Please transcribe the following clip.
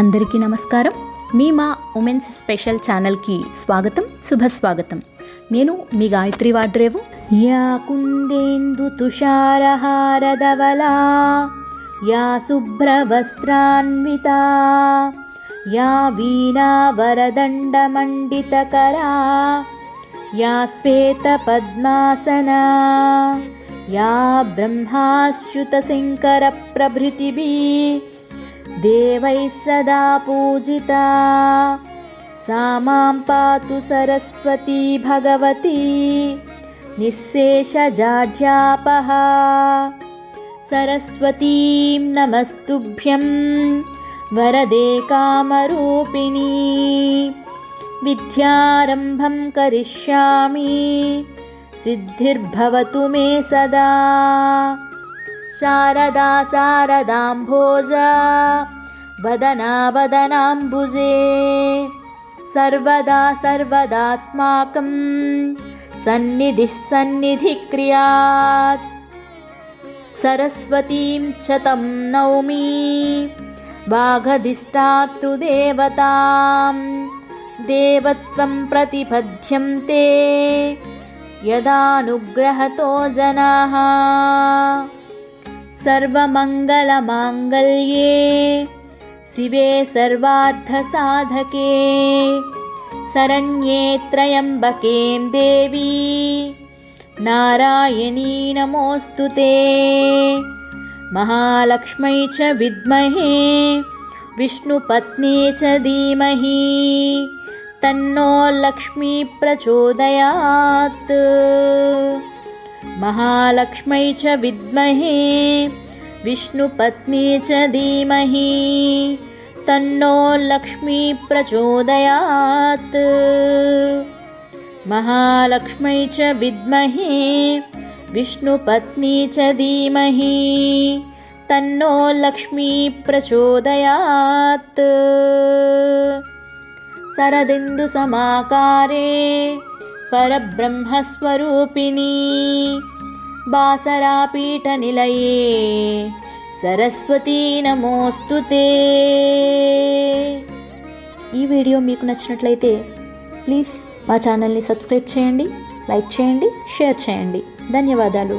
అందరికీ నమస్కారం. మీ మా ఉమెన్స్ స్పెషల్ ఛానల్కి స్వాగతం శుభస్వాగతం. నేను మీ గాయత్రి వాడ్రేవు. యా కుందేందు తుషారహారదవలా యా శుభ్రవస్త్రాన్వితా యా వీణా వరదండమండితకరా యా శ్వేత పద్మాసనా యా బ్రహ్మాశ్రుతశంకర ప్రభృతిభీ देवैः सदा पूजिता। सा मां पातु सरस्वती भगवती। निःशेषजाड्यापहा सरस्वतीं नमस्तुभ्यं वरदे कामरूपिणी। विद्यारम्भं करिष्यामि सिद्धिर्भवतु मे सदा शारदा शारदाम्भोज। वदना वदनाम्बुजे। सर्वदा सर्वदास्माकं सन्निधिः सन्निधिक्रियात्। सरस्वतीं च तं नौमि। वाघधिष्ठात्तु देवताम्। देवत्वं प्रतिपद्यन्ते यदानुग्रहतो जनाः सर्वमङ्गलमाङ्गल्ये। शिवे सर्वार्थसाधके। शरण्ये त्र्यम्बकें देवी। नारायणी नमोऽस्तु ते। महालक्ष्मै च विद्महे। विष्णुपत्नी च धीमहि। तन्नो लक्ष्मी प्रचोदयात् महालक्ष्मै च विद्महे विष्णुपत्नी च धीमहि तन्नो लक्ष्मी प्रचोदयात्। महालक्ष्मै च विद्महे विष्णुपत्नी च धीमहि तन्नो लक्ष्मी प्रचोदयात्। शरदिन्दुसमाकारे परब्रह्मस्वरूपिणी बासरापीठनिलये సరస్వతీ నమోస్తు ఈ వీడియో మీకు నచ్చినట్లయితే ప్లీజ్ మా ఛానల్ని సబ్స్క్రైబ్ చేయండి లైక్ చేయండి షేర్ చేయండి ధన్యవాదాలు